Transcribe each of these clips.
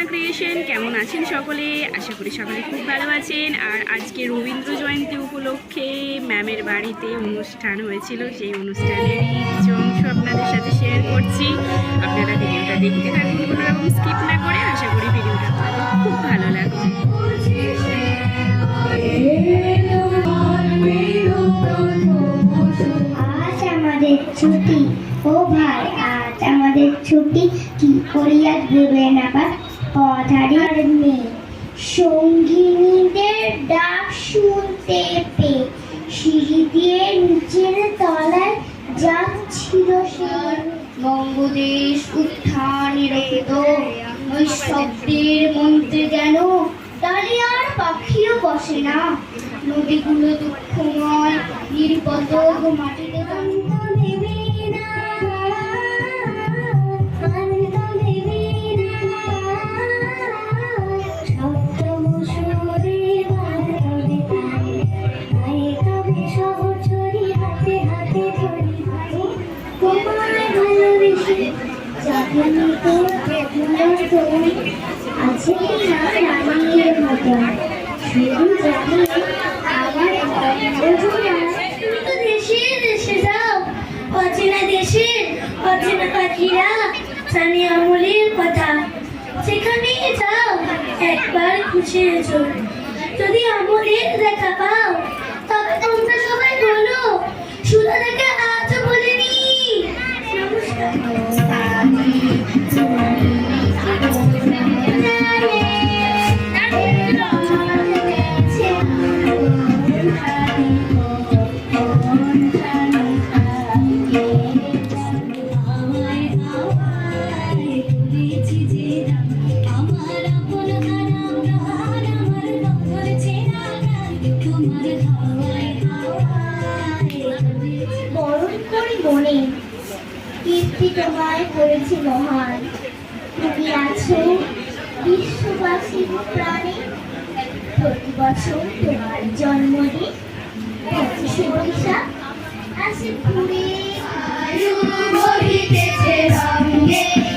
মাই creation কেমন আছেন সকলে? আশা করি সকলে খুব ভালো আছেন। আর আজকে রবীন্দ্র জয়ন্তী উপলক্ষে ম্যামের বাড়িতে অনুষ্ঠান হয়েছিল। সেই অনুষ্ঠানেরই কিছু অংশ আপনাদের সাথে শেয়ার করছি। আপনারা ভিডিওটা দেখতে থাকুন কোনো রকম স্কিপ না করে। আশা করি ভিডিওটা খুব ভালো লাগবে। আমাদের ছুটি। ও ভাই, আজ আমাদের ছুটি কি? করিয়া দেবেন আবার পথারির মেয়ে সঙ্গিনীদের ডাক শুনতে পেয়ে সিঁড়ি দিয়ে নিচের তলায় যাচ্ছিল সে। বঙ্গদেশ উত্থান ওই শব্দের মন্ত্রে যেন তাহলে আর পাখিও বসে না। নদীগুলো দুঃখময় নির্পত মাটিতে চাঁদনি তো দেখুন আছে না রানীর তুমি যাও জানি আমলের কথা সেখানে যাও একবার খুশি যদি আমলের দেখা পাও বহিতেছে রঙে রঙে।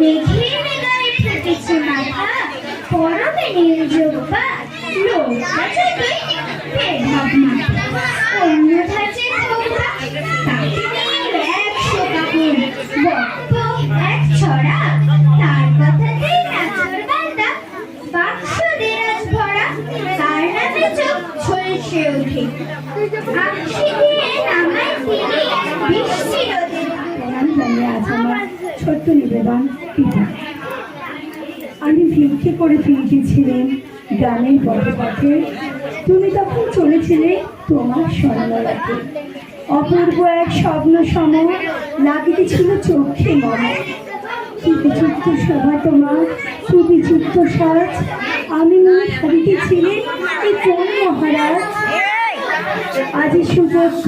মেঘের গায়ে ফুটেছে মাথা পরবে নির্যোগবা নৌকা চলে বেভাব মাথা অন্য ধাঁচের খোকা, তাকে নিয়ে একশো কাপড় বক্ত এক ছড়া, তার কথাতেই নাচর বান্দা বাক্স দেরাজ ভরা, তার নামে চোখ ছলসে ওঠে আখি দিয়ে নামায় তিনি, বৃষ্টি রোদে ছোট্ট নিবেদন। পিতা আমি ভিক্ষে করে ফিরতেছিলেন গ্রামের পথে তুমি তখন চলেছিলে তোমার স্বর্ণরাতে অপূর্ব এক স্বপ্ন সম লাগিতেছিল চোখে মনে বিচিত্র শোভা তোমার বিচিত্র সাজ। আমি ভাবিতেছিলেন এই কোন মহারাজ। আজি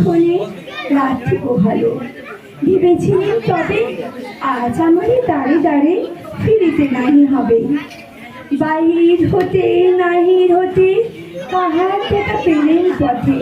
হয়ে রাত্রি ভালো। ভেবেছিলেন তবে আজ আমারই দাঁড়ে দাঁড়ে ফিরিতে নাহি হবে। বাহির হতে নাহির হতে কাহার দেখা পেলেন পথে?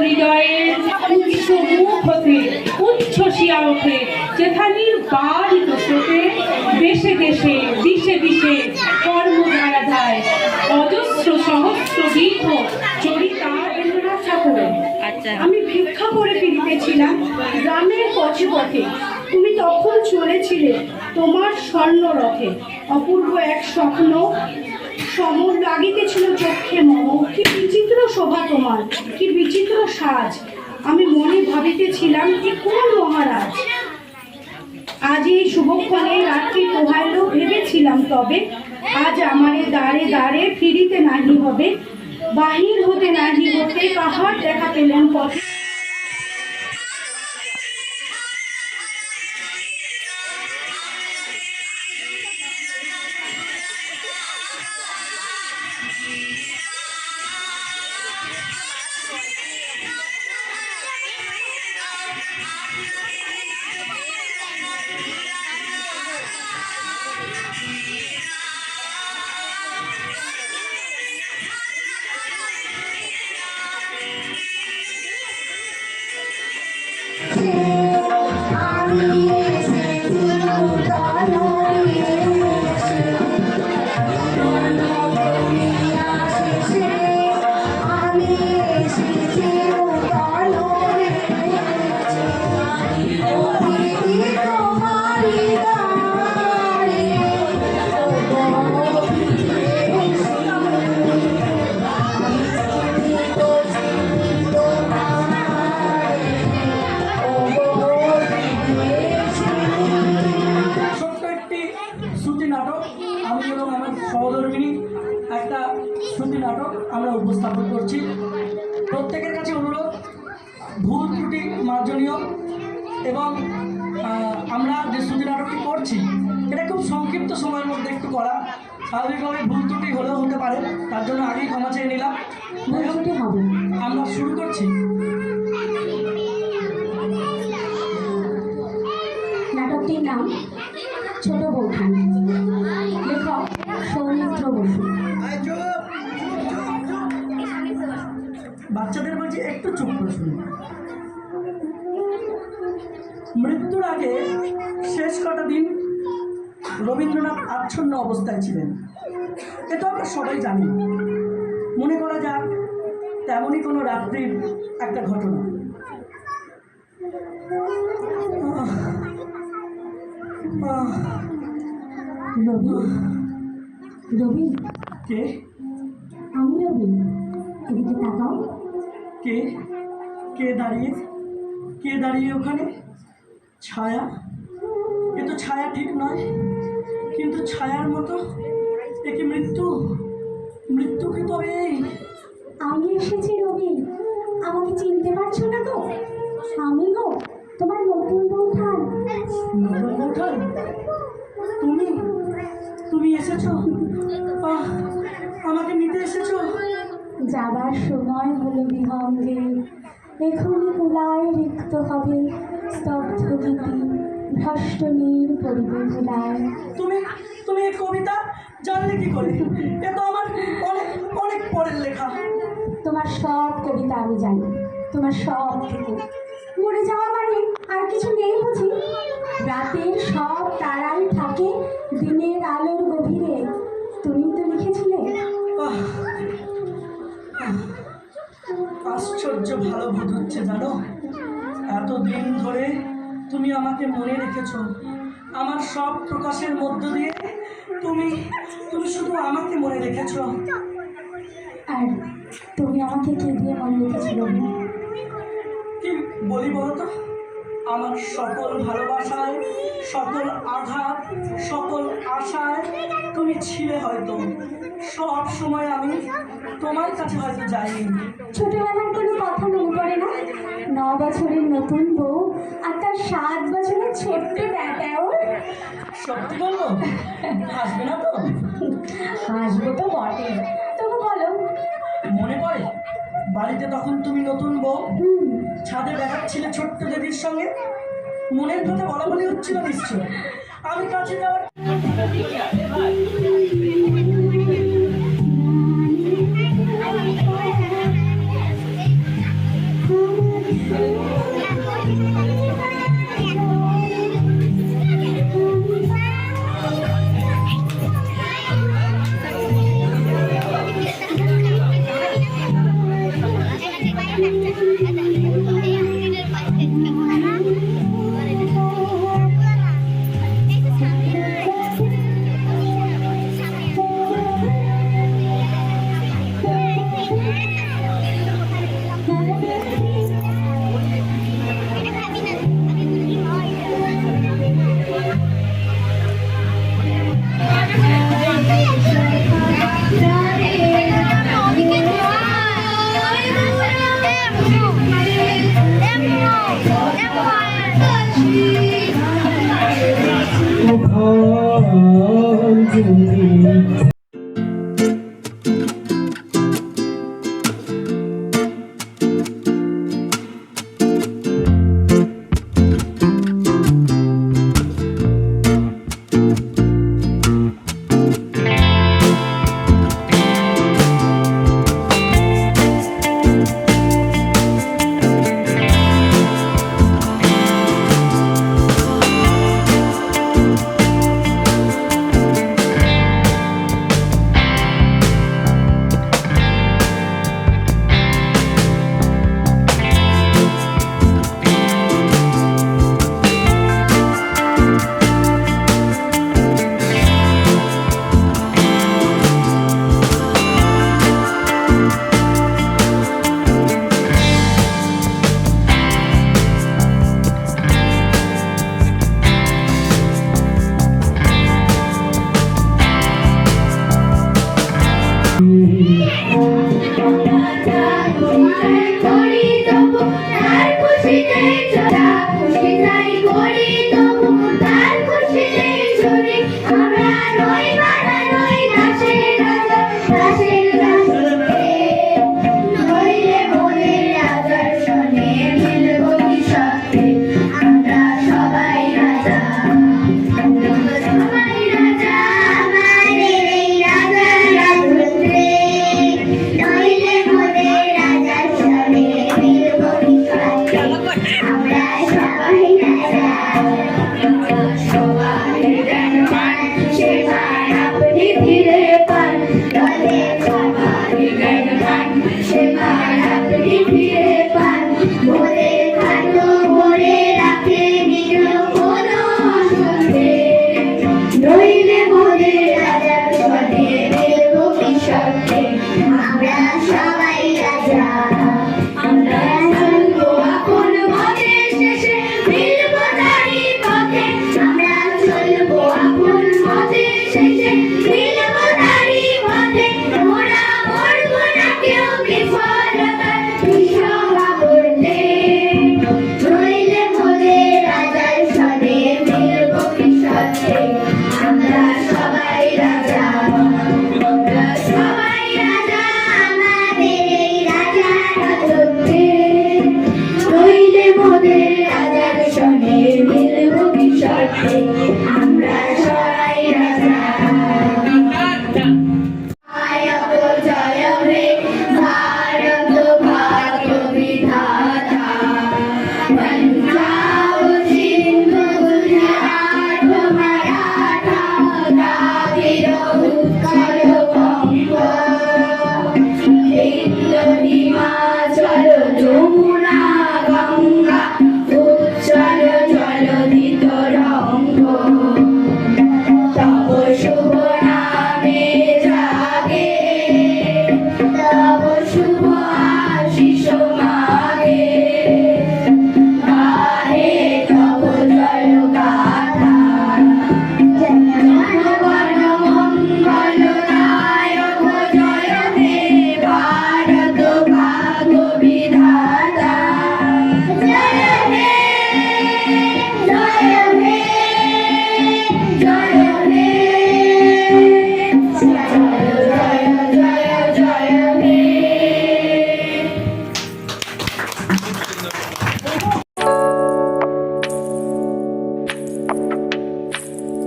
হৃদয়ের উচ্চ দেশে দেশে দিশে দিশে কর্মধারা যায়। চরিতা রবীন্দ্রনাথ আচ্ছা। আমি ভিক্ষা করে ফিরিতেছিলাম গ্রামের পথে পথে। তুমি তখন চলেছিলে তোমার স্বর্ণ রথে অপূর্ব এক স্বপ্ন সমর লাগিতেছিল চক্ষে মম। কি বিচিত্র শোভা তোমার, কি বিচিত্র সাজ। আমি মনে ভাবিতেছিলাম যে কোন মহারাজ। আজ এই শুভক্ষণে রাত্রি পোহাইল ভেবেছিলাম তবে, আজ আমারে দাঁড়ে দাঁড়ে ফিরিতে নাহি হবে। বাহির হতে নাহি হতে কাহার দেখা পেলেন পথে নাটক আমি এবং আমার সহধর্মিনী একটা সুন্দর নাটক আমরা উপস্থাপন করছি। প্রত্যেকের কাছে অনুরোধ ভুল ত্রুটি মার্জনীয় এবং আমরা যে সুন্দর নাটকটি করছি এটা খুব সংক্ষিপ্ত সময়ের মধ্যে একটু করা। স্বাভাবিকভাবে ভুল ত্রুটি হলেও হতে পারে তার জন্য আগেই ক্ষমা চেয়ে নিলাম। আমরা শুরু করছি। নাটকটির নাম ছোট বৌঠান। বাচ্চাদের বলছি একটু চুপ করে মৃত্যুর আগে শেষ কটা দিন রবীন্দ্রনাথ আচ্ছন্ন অবস্থায় ছিলেন। এটা আমরা সবাই জানি। মনে করা যাক তেমনই কোনো রাত্রির একটা ঘটনা। আহ, রবি কে আমি রবি এদিকে তাকাও। কে? কে দাঁড়িয়ে? কে দাঁড়িয়ে ওখানে? ছায়া। এ তো ছায়া ঠিক নয়। কিন্তু ছায়ার মতো এ কি মৃত্যু? মৃত্যু কি তবে এই? আমি এসেছি রবি। আমাকে চিনতে পারছ না তো? আমি গো তোমার নতুন বৌঠান নতুন বৌঠান তুমি? তুমি এসেছ? আমাকে নিতে এসেছ? যাবার সময় হলো বিহঙ্গে। এখনই কুলায় রিক্ত হবে স্তব্ধ গীতি ভ্রষ্ট নীর পরিবে কুলায় তুমি তুমি এই কবিতা জানলে কি করে? এ তো আমার অনেক অনেক পরের লেখা। তোমার সব কবিতা আমি জানি। তোমার সব টুকু মরে যাওয়া মানে আর কিছু নেই বুঝি? রাতের সব তারাই থাকে দিনের আলোর গভীরে। তুমি তো লিখেছিলে? আশ্চর্য ভালো বোধ হচ্ছে জানো। এতদিন ধরে তুমি আমাকে মনে রেখেছ। আমার সব প্রকাশের মধ্য দিয়ে তুমি তুমি শুধু আমাকে মনে রেখেছ। আর তুমি আমাকে কে দিয়ে মনে রেখেছিল? কি বলি বলো তো আমার সকল ভালোবাসায় সকল আঘাত সকল আশায় তুমি ছিলে হয়তো। সব সময় আমি তোমার কাছে হয়তো যাইনি। ছোটবেলার কোনো কথা মনে পড়ে না? ন বছরের নতুন বউ আর তার সাত বছরের ছোট্ট ব্যাটা ওর সত্যি বলব? হাসবে না তো? হাসবো তো বটে তবু বলো। মনে পড়ে? বাড়িতে তখন তুমি নতুন বউ? ছাদে দেখাচ্ছিলে ছোট্ট দেবীর সঙ্গে? মনের কথা বলা বলি হচ্ছিল নিশ্চয়। আমি কাছে যাওয়ার ঘর যদি